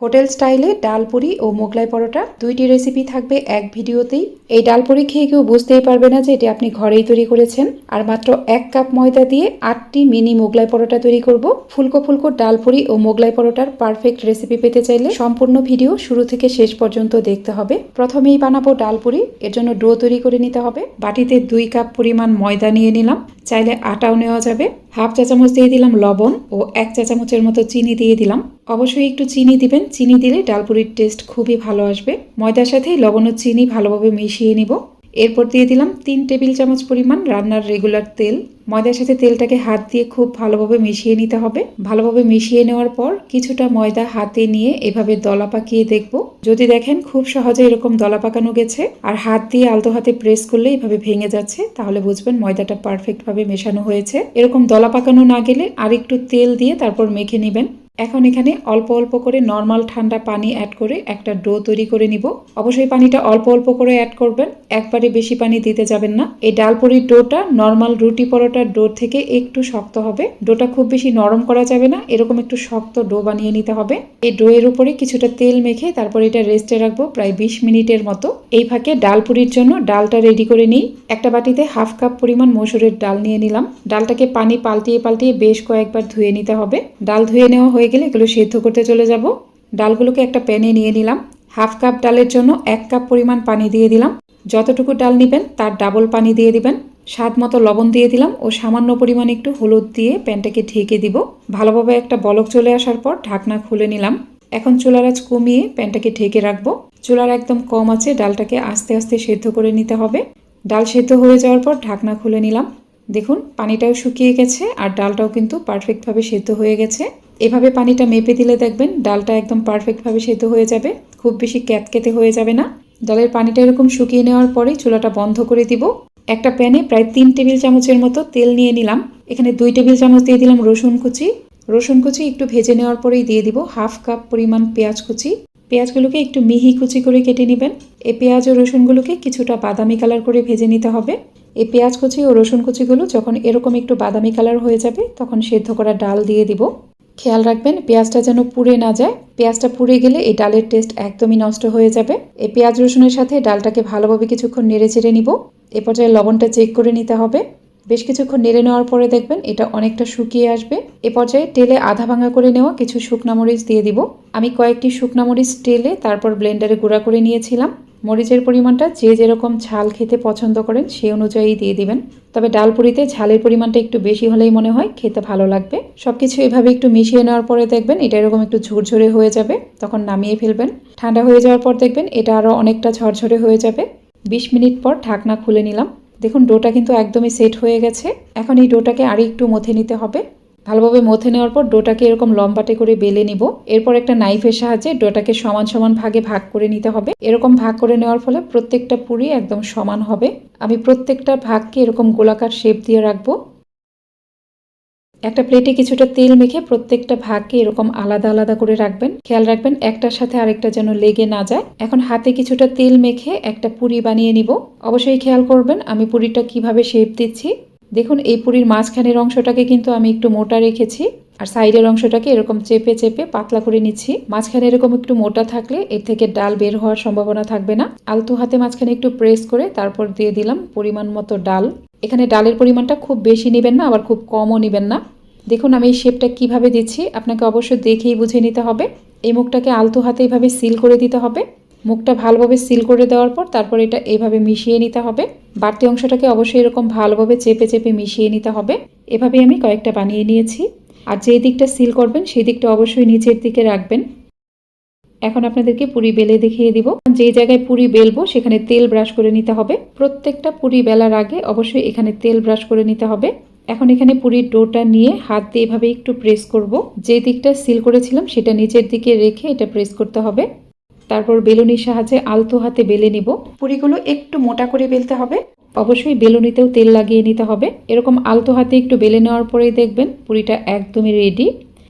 Hotel স্টাইলে ডাল ডালপুরি ও মোগলাই পরোটা দুইটি রেসিপি থাকবে এক ভিডিওতেই। এই ডাল ডালপুরি খেয়ে কেউ বুঝতেই পারবে না যে এটি আপনি ঘরেই তৈরি করেছেন। আর মাত্র এক কাপ ময়দা দিয়ে আটটি মিনি মোগলাই পরোটা তৈরি করব। ফুলকো ফুলকো ডালপুরি ও মোগলাই পরোটার পারফেক্ট রেসিপি পেতে চাইলে সম্পূর্ণ ভিডিও শুরু থেকে শেষ পর্যন্ত দেখতে হবে। প্রথমেই বানাবো ডালপুরি এর জন্য ডো তৈরি করে নিতে হবে। বাটিতে দুই কাপ পরিমাণ ময়দা নিয়ে নিলাম। চাইলে আটাও নেওয়া যাবে। হাফ চা চামচ দিয়ে দিলাম লবণ ও এক চা চামচের মতো চিনি দিয়ে দিলাম। অবশ্যই একটু চিনি দিবেন। চিনি দিলে ডালপুরির টেস্ট খুবই ভালো আসবে। ময়দার সাথে লবণ ও চিনি ভালোভাবে মিশিয়ে নিব। এরপর দিয়ে দিলাম তিন টেবিল চামচ পরিমাণ রান্নার রেগুলার তেল। ময়দার সাথে তেলটাকে হাত দিয়ে খুব ভালোভাবে মিশিয়ে নিতে হবে। ভালোভাবে মিশিয়ে নেওয়ার পর কিছুটা ময়দা হাতে নিয়ে এভাবে দলা পাকিয়ে দেখব। যদি দেখেন খুব সহজে এরকম দলা পাকানো গেছে আর হাত দিয়ে আলতো হাতে প্রেস করলে এভাবে ভেঙে যাচ্ছে, তাহলে বুঝবেন ময়দাটা পারফেক্ট ভাবে মেশানো হয়েছে। এরকম দলা পাকানো না গেলে আর একটু তেল দিয়ে তারপর মেখে নেবেন। এখন এখানে অল্প অল্প করে নর্মাল ঠান্ডা পানি অ্যাড করে একটা ডো তৈরি করে নিব। অবশ্যই পানিটা অল্প অল্প করে অ্যাড করবেন, একবারে বেশি পানি দিতে যাবেন না। এই ডালপুরির ডোটা নর্মাল রুটি পরোটার ডো থেকে একটু শক্ত হবে। ডোটা খুব বেশি নরম করা যাবে না, এরকম একটু শক্ত ডো বানিয়ে নিতে হবে। এই ডো এর উপরে কিছুটা তেল মেখে তারপর এটা রেস্টে রাখব প্রায় বিশ মিনিটের মতো। এই ফাঁকে ডালপুরির জন্য ডালটা রেডি করে নিই। একটা বাটিতে হাফ কাপ পরিমাণ মসুরের ডাল নিয়ে নিলাম। ডালটাকে পানি পাল্টিয়ে পাল্টিয়ে বেশ কয়েকবার ধুয়ে নিতে হবে। ডাল ধুয়ে নেওয়া হয়ে গেলে এগুলো সেদ্ধ করতে চলে যাব। ডালগুলোকে একটা প্যানে নিয়ে নিলাম। হাফ কাপ ডালের জন্য এক কাপ পরিমাণ পানি দিয়ে দিলাম। যতটুকু ডাল নেবেন তার ডাবল পানি দিয়ে দিবেন। স্বাদ মতো লবণ দিয়ে দিলাম ও সামান্য পরিমাণ একটু হলুদ দিয়ে প্যানটাকে ঢেকে দিব। ভালোভাবে একটা বলক চলে আসার পর ঢাকনা খুলে নিলাম। এখন চুলার আঁচ কমিয়ে প্যানটাকে ঢেকে রাখব। চুলার একদম কম আছে, ডালটাকে আস্তে আস্তে সেদ্ধ করে নিতে হবে। ডাল সেদ্ধ হয়ে যাওয়ার পর ঢাকনা খুলে নিলাম। দেখুন, পানিটাও শুকিয়ে গেছে আর ডালটাও কিন্তু পারফেক্টভাবে সেদ্ধ হয়ে গেছে। এভাবে পানিটা মেপে দিলে দেখবেন ডালটা একদম পারফেক্টভাবে সেদ্ধ হয়ে যাবে। খুব বেশি ক্যাতকেতে হয়ে যাবে না। ডালের পানিটা এরকম শুকিয়ে নেওয়ার পরেই চুলাটা বন্ধ করে দিব। একটা প্যানে প্রায় তিন টেবিল চামচের মতো তেল নিয়ে নিলাম। এখানে দুই টেবিল চামচ দিয়ে দিলাম রসুন কুচি। রসুন কুচি একটু ভেজে নেওয়ার পরেই দিয়ে দিব হাফ কাপ পরিমাণ পেঁয়াজ কুচি। পেঁয়াজগুলোকে একটু মিহি কুচি করে কেটে নেবেন। এই পেঁয়াজ ও রসুনগুলোকে কিছুটা বাদামি কালার করে ভেজে নিতে হবে। এই পেঁয়াজ কুচি ও রসুন কুচিগুলো যখন এরকম একটু বাদামি কালার হয়ে যাবে তখন সেদ্ধ করা ডাল দিয়ে দিব। খেয়াল রাখবেন, পেঁয়াজটা যেন পুড়ে না যায়। পেঁয়াজটা পুড়ে গেলে এই ডালের টেস্ট একদমই নষ্ট হয়ে যাবে। এই পেঁয়াজ রসুনের সাথে ডালটাকে ভালোভাবে কিছুক্ষণ নেড়ে চেড়ে নিব। এ পর্যায়ে লবণটা চেক করে নিতে হবে। বেশ কিছুক্ষণ নেড়ে নেওয়ার পরে দেখবেন এটা অনেকটা শুকিয়ে আসবে। এ পর্যায়ে তেলে আধা ভাঙা করে নেওয়া কিছু শুকনা মরিচ দিয়ে দিব। আমি কয়েকটি শুকনা মরিচ টেলে তারপর ব্লেন্ডারে গুঁড়া করে নিয়েছিলাম। মরিচের পরিমাণটা যে যেরকম ঝাল খেতে পছন্দ করেন সেই অনুযায়ী দিয়ে দিবেন। তবে ডালপুরিতে ঝালের পরিমাণটা একটু বেশি হলেই মনে হয় খেতে ভালো লাগবে। সব কিছু এভাবে একটু মিশিয়ে নেওয়ার পরে দেখবেন এটা এরকম একটু ঝুরঝরে হয়ে যাবে, তখন নামিয়ে ফেলবেন। ঠান্ডা হয়ে যাওয়ার পর দেখবেন এটা আরও অনেকটা ঝরঝরে হয়ে যাবে। বিশ মিনিট পর ঢাকনা খুলে নিলাম। দেখুন, ডোটা কিন্তু একদমই সেট হয়ে গেছে। এখন এই ডোটাকে আরও একটু মথে নিতে হবে। ভালোভাবে মথে নেওয়ার পর ডোটাকে এরকম লম্বাটে করে বেলে নিব। এরপর একটা নাইফের সাহায্যে ডোটাকে সমান সমান ভাগে ভাগ করে নিতে হবে। এরকম ভাগ করে নেওয়ার ফলে প্রত্যেকটা পুরি একদম সমান হবে। আমি প্রত্যেকটা ভাগকে এরকম গোলাকার শেপ দিয়ে রাখব। একটা প্লেটে কিছুটা তেল মেখে প্রত্যেকটা ভাগকে এরকম আলাদা আলাদা করে রাখবেন। খেয়াল রাখবেন, একটার সাথে আরেকটা যেন লেগে না যায়। এখন হাতে কিছুটা তেল মেখে একটা পুরি বানিয়ে নিব। অবশ্যই খেয়াল করবেন, আমি পুরিটা কীভাবে শেপ দিচ্ছি। দেখুন, এই পুরীর মাঝখানের অংশটাকে কিন্তু আমি একটু মোটা রেখেছি আর সাইডের অংশটাকে এরকম চেপে চেপে পাতলা করে নিচ্ছি। মাঝখানে এরকম একটু মোটা থাকলে এর থেকে ডাল বের হওয়ার সম্ভাবনা থাকবে না। আলতু হাতে মাঝখানে একটু প্রেস করে তারপর দিয়ে দিলাম পরিমাণ মতো ডাল। এখানে ডালের পরিমাণটা খুব বেশি নেবেন না, আবার খুব কমও নেবেন না। দেখুন, আমি এই শেপটা কীভাবে দিচ্ছি, আপনাকে অবশ্যই দেখেই বুঝে নিতে হবে। এই মুখটাকে আলতু হাতে এইভাবে সিল করে দিতে হবে। মুখটা ভালোভাবে সিল করে দেওয়ার পর তারপর এটা এইভাবে মিশিয়ে নিতে হবে। বাড়তি অংশটাকে অবশ্যই এরকম ভালোভাবে চেপে চেপে মিশিয়ে নিতে হবে। এভাবেই আমি কয়েকটা বানিয়ে নিয়েছি। আর যে দিকটা সিল করবেন, সেই দিকটা অবশ্যই নিচের দিকে রাখবেন। এখন আপনাদেরকে পুরি বেলে দেখিয়ে দিব। যে জায়গায় পুরি বেলবো, সেখানে তেল ব্রাশ করে নিতে হবে। প্রত্যেকটা পুরি বেলার আগে অবশ্যই এখানে তেল ব্রাশ করে নিতে হবে। এখন এখানে পুরির ডোটা নিয়ে হাত দিয়ে এভাবে একটু প্রেস করব। যে দিকটা সিল করেছিলাম, সেটা নিচের দিকে রেখে এটা প্রেস করতে হবে। তারপর বেলুনির সাহায্যে আলতো হাতে বেলে নিব। পুরিগুলো একটু মোটা করে বেলতে হবে। অবশ্যই বেলুনিতেও তেল লাগিয়ে নিতে হবে। এরকম আলতো হাতে একটু বেলে নেওয়ার পরেই দেখবেন পুরিটা একদমই রেডি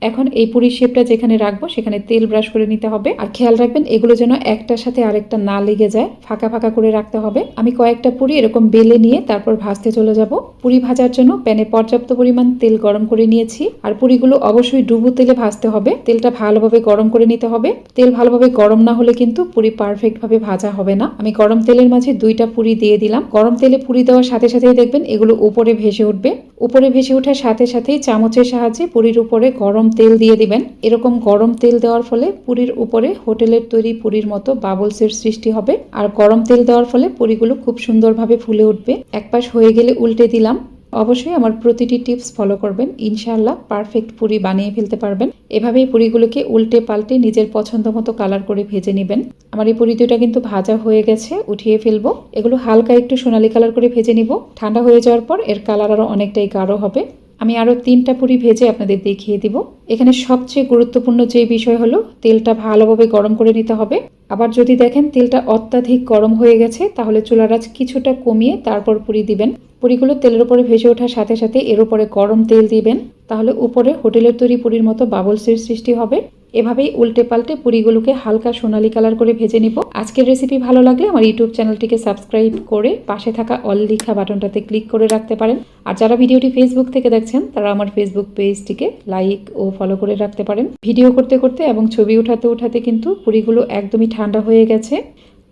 এখন এই পুরির শেপটা যেখানে রাখব, সেখানে তেল ব্রাশ করে নিতে হবে। আর খেয়াল রাখবেন, এগুলো যেন একটার সাথে আরেকটা না লেগে যায়, ফাঁকা ফাঁকা করে রাখতে হবে। আমি কয়েকটা পুরি এরকম বেলে নিয়ে তারপর ভাজতে চলে যাব। পুরি ভাজার জন্য প্যানে পর্যাপ্ত পরিমাণ তেল গরম করে নিয়েছি। আর পুরিগুলো অবশ্যই ডুবু তেলে ভাজতে হবে। তেলটা ভালোভাবে গরম করে নিতে হবে। তেল ভালোভাবে গরম না হলে কিন্তু পুরি পারফেক্ট ভাবে ভাজা হবে না। আমি গরম তেলের মাঝে দুইটা পুরি দিয়ে দিলাম। গরম তেলে পুরি দেওয়ার সাথে সাথেই দেখবেন এগুলো উপরে ভেসে উঠবে। উপরে ভেসে ওঠার সাথে সাথেই চামচের সাহায্যে পুরির উপরে গরম তেল দিয়ে দিবেন। এরকম গরম তেল দেওয়ার ফলে পুরীর উপরে হোটেলের তৈরি পুরীর মতো বাবলসের সৃষ্টি হবে। আর গরম তেল দেওয়ার ফলে পুরিগুলো খুব সুন্দরভাবে ফুলে উঠবে। এক পাশ হয়ে গেলে উল্টে দিলাম। অবশ্যই আমার প্রতিটি টিপস ফলো করবেন। ইনশাআল্লাহ পারফেক্ট পুরি বানিয়ে ফেলতে পারবেন। এভাবেই পুরিগুলোকে উল্টে পাল্টে নিজের পছন্দ মতো কালার করে ভেজে নেবেন। আমার এই পুরি দুটা কিন্তু ভাজা হয়ে গেছে, উঠিয়ে ফেলব। এগুলো হালকা একটু সোনালি কালার করে ভেজে নিব। ঠান্ডা হয়ে যাওয়ার পর এর কালার আরও অনেকটাই গাঢ় হবে। আমি আরও তিনটা পুরি ভেজে আপনাদের দেখিয়ে দিব। এখানে সবচেয়ে গুরুত্বপূর্ণ যে বিষয় হলো, তেলটা ভালোভাবে গরম করে নিতে হবে। আবার যদি দেখেন তেলটা অত্যাধিক গরম হয়ে গেছে, তাহলে চুলার কিছুটা কমিয়ে তারপর পুরি দিবেন। পুরিগুলো তেলের উপরে ভেসে ওঠার সাথে সাথে এর উপরে গরম তেল দিবেন। তাহলে উপরে হোটেলের তৈরি পুরীর মতো বাবলসের সৃষ্টি হবে। এভাবেই উল্টে পাল্টে পুরিগুলোকে হালকা সোনালি কালার করে ভেজে নিব। আজকের রেসিপি ভালো লাগলে আমার ইউটিউব চ্যানেলটিকে সাবস্ক্রাইব করে পাশে থাকা অল লিখা বাটনটাতে ক্লিক করে রাখতে পারেন। আর যারা ভিডিওটি ফেসবুক থেকে দেখছেন, তারা আমার ফেসবুক পেজটিকে লাইক ও ফলো করে রাখতে পারেন। ভিডিও করতে করতে এবং ছবি উঠাতে উঠাতে কিন্তু পুরিগুলো একদমই ঠান্ডা হয়ে গেছে।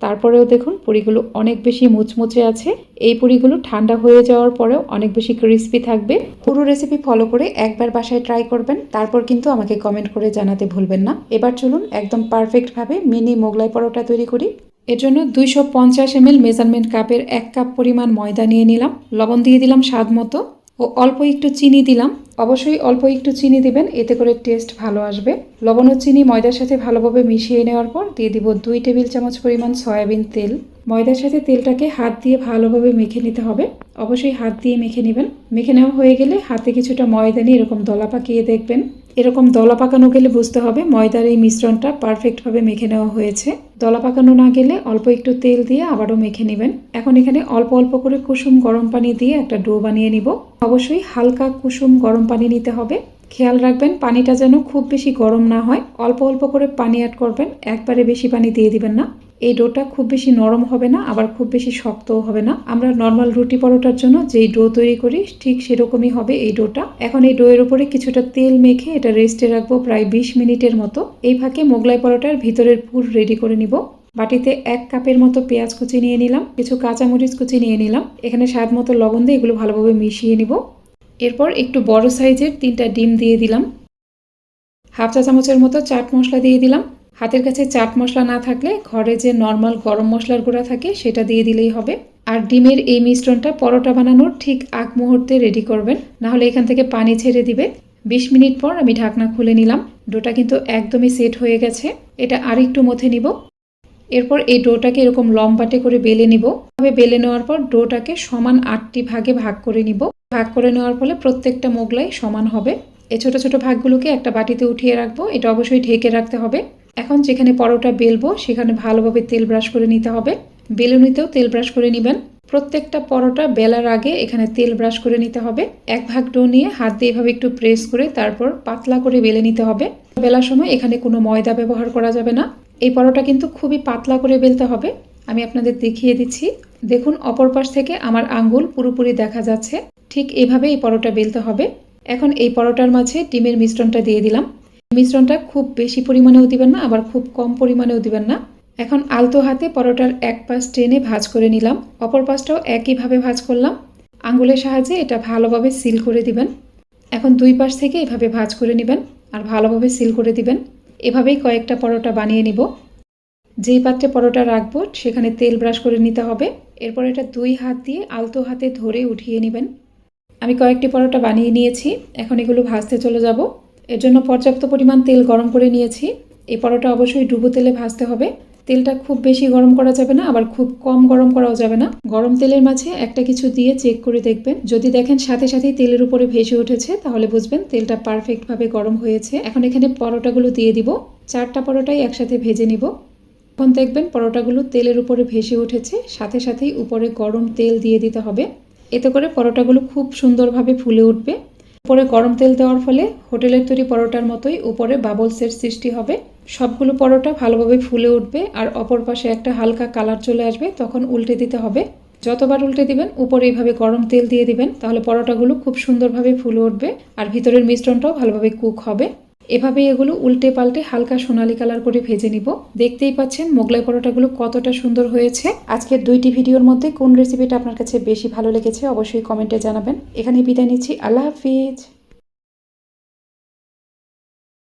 তারপরেও দেখুন পুরিগুলো অনেক বেশি মুচমুচে আছে। এই পুরিগুলো ঠান্ডা হয়ে যাওয়ার পরেও অনেক বেশি ক্রিস্পি থাকবে। পুরো রেসিপি ফলো করে একবার বাসায় ট্রাই করবেন, তারপর কিন্তু আমাকে কমেন্ট করে জানাতে ভুলবেন না। এবার চলুন একদম পারফেক্টভাবে মিনি মোগলাই পরোটা তৈরি করি। এর জন্য দুইশো পঞ্চাশ এম এল মেজারমেন্ট কাপের এক কাপ পরিমাণ ময়দা নিয়ে নিলাম। লবণ দিয়ে দিলাম স্বাদ মতো। ও অল্প একটু চিনি দিলাম। অবশ্যই অল্প একটু চিনি দিবেন, এতে করে টেস্ট ভালো আসবে। লবণ ও চিনি ময়দার সাথে ভালোভাবে মিশিয়ে নেওয়ার পর দিয়ে দিব দুই টেবিল চামচ পরিমাণ সয়াবিন তেল। ময়দার সাথে তেলটাকে হাত দিয়ে ভালোভাবে মেখে নিতে হবে। অবশ্যই হাত দিয়ে মেখে নেবেন। মেখে নেওয়া হয়ে গেলে হাতে কিছুটা ময়দা নিয়ে এরকম দলা পাকিয়ে দেখবেন। এরকম দলা পাকানো গেলে বুঝতে হবে ময়দার এই মিশ্রণটা পারফেক্টভাবে মেখে নেওয়া হয়েছে। দলা পাকানো না গেলে অল্প একটু তেল দিয়ে আবারও মেখে নেবেন। এখন এখানে অল্প অল্প করে কুসুম গরম পানি দিয়ে একটা ডো বানিয়ে নিব। অবশ্যই হালকা কুসুম গরম পানি নিতে হবে। খেয়াল রাখবেন পানিটা যেন খুব বেশি গরম না হয়। অল্প অল্প করে পানি অ্যাড করবেন। একবারে বেশি পানি দিয়ে দিবেন না। এই ডোটা খুব বেশি নরম হবে না, আবার খুব বেশি শক্তও হবে না। আমরা নর্মাল রুটি পরোটার জন্য যেই ডো তৈরি করি, ঠিক সেরকমই হবে এই ডোটা। এখন এই ডোয়ের উপরে কিছুটা তেল মেখে এটা রেস্টে রাখব প্রায় বিশ মিনিটের মতো। এই ফাঁকে মোগলাই পরোটার ভিতরের পুর রেডি করে নিব। বাটিতে এক কাপের মতো পেঁয়াজ কুচি নিয়ে নিলাম, কিছু কাঁচামরিচ কুচি নিয়ে নিলাম। এখানে স্বাদ মতো লবণ দিয়ে এগুলো ভালোভাবে মিশিয়ে নিব। এরপর একটু বড় সাইজের তিনটা ডিম দিয়ে দিলাম। হাফ চা চামচের মতো চাট মশলা দিয়ে দিলাম। হাতের কাছে চাট মশলা না থাকলে ঘরে যে নর্মাল গরম মশলার গুঁড়া থাকে সেটা দিয়ে দিলেই হবে। আর ডিমের এই মিশ্রণটা পরোটা বানানোর ঠিক আগ মুহূর্তে রেডি করবেন, নাহলে এখান থেকে পানি ছেড়ে দিবে। বিশ মিনিট পর আমি ঢাকনা খুলে নিলাম। ডোটা কিন্তু একদমই সেট হয়ে গেছে। এটা আর একটু মথে নিব। এরপর এই ডোটাকে এরকম লম্বাটে করে বেলে নিব। তবে বেলে নেওয়ার পর ডোটাকে সমান আটটি ভাগে ভাগ করে নিব। ভাগ করে নেওয়ার ফলে প্রত্যেকটা মোগলাই সমান হবে। এই ছোট ছোট ভাগগুলোকে একটা বাটিতে উঠিয়ে রাখব। এটা অবশ্যই ঢেকে রাখতে হবে। এখন যেখানে পরোটা বেলবো, সেখানে ভালোভাবে তেল ব্রাশ করে নিতে হবে। বেলুনিতেও তেল ব্রাশ করে নেবেন। প্রত্যেকটা পরোটা বেলার আগে এখানে তেল ব্রাশ করে নিতে হবে। এক ভাগ ডো নিয়ে হাত দিয়ে এভাবে একটু প্রেস করে তারপর পাতলা করে বেলে নিতে হবে। বেলার সময় এখানে কোনো ময়দা ব্যবহার করা যাবে না। এই পরোটা কিন্তু খুবই পাতলা করে বেলতে হবে। আমি আপনাদের দেখিয়ে দিচ্ছি। দেখুন, অপর পাশ থেকে আমার আঙ্গুল পুরোপুরি দেখা যাচ্ছে। ঠিক এইভাবে এই পরোটা বেলতে হবে। এখন এই পরোটার মাঝে ডিমের মিশ্রণটা দিয়ে দিলাম। মিশ্রণটা খুব বেশি পরিমাণেও দিবেন না, আবার খুব কম পরিমাণেও দিবেন না। এখন আলতো হাতে পরোটার এক পাশ টেনে ভাজ করে নিলাম। অপর পাশটাও একইভাবে ভাজ করলাম। আঙ্গুলের সাহায্যে এটা ভালোভাবে সিল করে দিবেন। এখন দুই পাশ থেকে এভাবে ভাজ করে নেবেন আর ভালোভাবে সিল করে দিবেন। এভাবেই কয়েকটা পরোটা বানিয়ে নিব। যেই পাত্রে পরোটা রাখব, সেখানে তেল ব্রাশ করে নিতে হবে। এরপর এটা দুই হাত দিয়ে আলতো হাতে ধরে উঠিয়ে নেবেন। আমি কয়েকটি পরোটা বানিয়ে নিয়েছি। এখন এগুলো ভাজতে চলে যাব। এর জন্য পর্যাপ্ত পরিমাণ তেল গরম করে নিয়েছি। এই পরোটা অবশ্যই ডুবো তেলে ভাজতে হবে। তেলটা খুব বেশি গরম করা যাবে না, আবার খুব কম গরম করাও যাবে না। গরম তেলের মাঝে একটা কিছু দিয়ে চেক করে দেখবেন। যদি দেখেন সাথে সাথেই তেলের উপরে ভেসে উঠেছে, তাহলে বুঝবেন তেলটা পারফেক্টভাবে গরম হয়েছে। এখন এখানে পরোটাগুলো দিয়ে দিব। চারটা পরোটাই একসাথে ভেজে নিব। এখন দেখবেন পরোটাগুলো তেলের উপরে ভেসে উঠেছে। সাথে সাথেই উপরে গরম তেল দিয়ে দিতে হবে। এতে করে পরোটাগুলো খুব সুন্দরভাবে ফুলে উঠবে। উপরে গরম তেল দেওয়ার ফলে হোটেলের তৈরি পরোটার মতোই উপরে বাবলসের সৃষ্টি হবে। সবগুলো পরোটা ভালোভাবে ফুলে উঠবে আর অপর পাশে একটা হালকা কালার চলে আসবে, তখন উল্টে দিতে হবে। যতবার উল্টে দিবেন, উপরে এইভাবে গরম তেল দিয়ে দিবেন, তাহলে পরোটাগুলো খুব সুন্দরভাবে ফুলে উঠবে আর ভিতরের মিশ্রণটাও ভালোভাবে কুক হবে। এভাবে এগুলো উল্টে পাল্টে হালকা সোনালি কালার করে ভেজে নিব। দেখতেই পাচ্ছেন মোগলাই পরোটাগুলো কতটা সুন্দর হয়েছে। আজকের দুইটি ভিডিওর মধ্যে কোন রেসিপিটা আপনার কাছে বেশি ভালো লেগেছে অবশ্যই কমেন্টে জানাবেন। এখানে বিদায় নিচ্ছি। আল্লাহ হাফিজ।